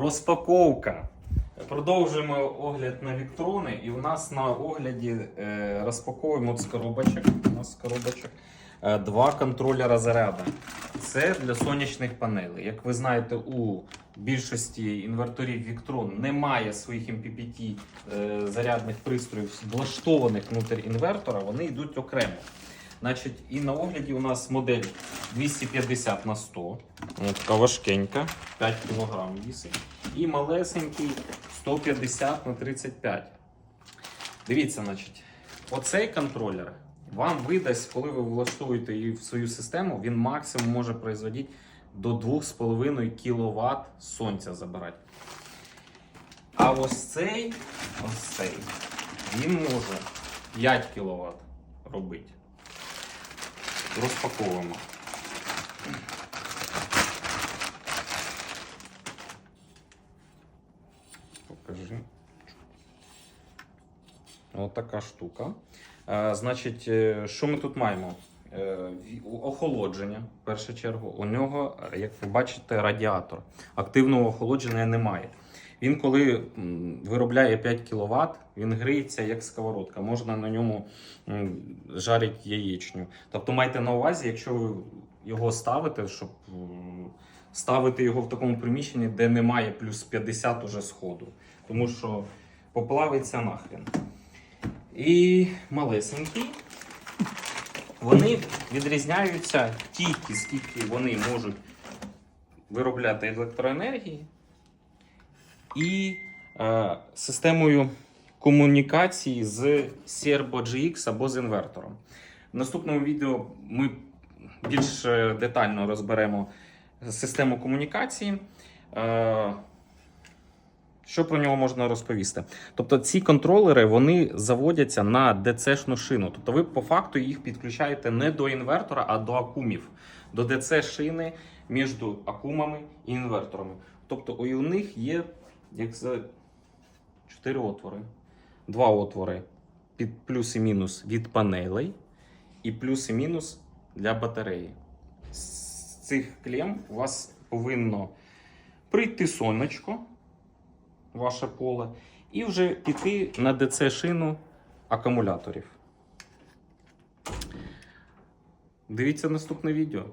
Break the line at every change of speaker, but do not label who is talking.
Розпаковка. Продовжуємо огляд на віктрони, і у нас на огляді е, розпаковуємо з коробочок. У нас з е, два контролера заряду. Це для сонячних панелей. Як ви знаєте, у більшості інверторів Victron немає своїх MPPT е, зарядних пристроїв, влаштованих внутрі інвертора, вони йдуть окремо. Значить, і на огляді у нас модель 250 на 100. Вона така важкенька, 5 кг вісить. І малесенький 150 на 35. Дивіться, значить, оцей контролер вам видасть, коли ви влаштуєте її в свою систему, він максимум може производити до 2,5 кВт сонця забирати. А ось цей, ось цей, він може 5 кВт робити. Розпаковуємо. Покажи. Ось така штука. Е, значить, е, що ми тут маємо? Е, охолодження, в першу чергу. У нього, як ви бачите, радіатор. Активного охолодження немає. Він, коли виробляє 5 кВт, він гріється як сковородка. Можна на ньому жарити яєчню. Тобто майте на увазі, якщо ви його ставите, щоб ставити його в такому приміщенні, де немає плюс 50 уже сходу. Тому що поплавиться нахрен. І малесенький. Вони відрізняються тільки скільки вони можуть виробляти електроенергії і е, системою комунікації з Serbo GX або з інвертором. В наступному відео ми більш е, детально розберемо систему комунікації. Е, що про нього можна розповісти? Тобто ці контролери вони заводяться на ДЦ-шну шину. Тобто ви по факту їх підключаєте не до інвертора, а до акумів, до ДЦ-шини між акумами і інверторами. Тобто у них є як за 4 отвори, два отвори під плюс і мінус від панелей, і плюс і мінус для батареї. З цих клем у вас повинно прийти сонечко ваше поле, і вже піти на ДЦ-шину акумуляторів. Дивіться наступне відео.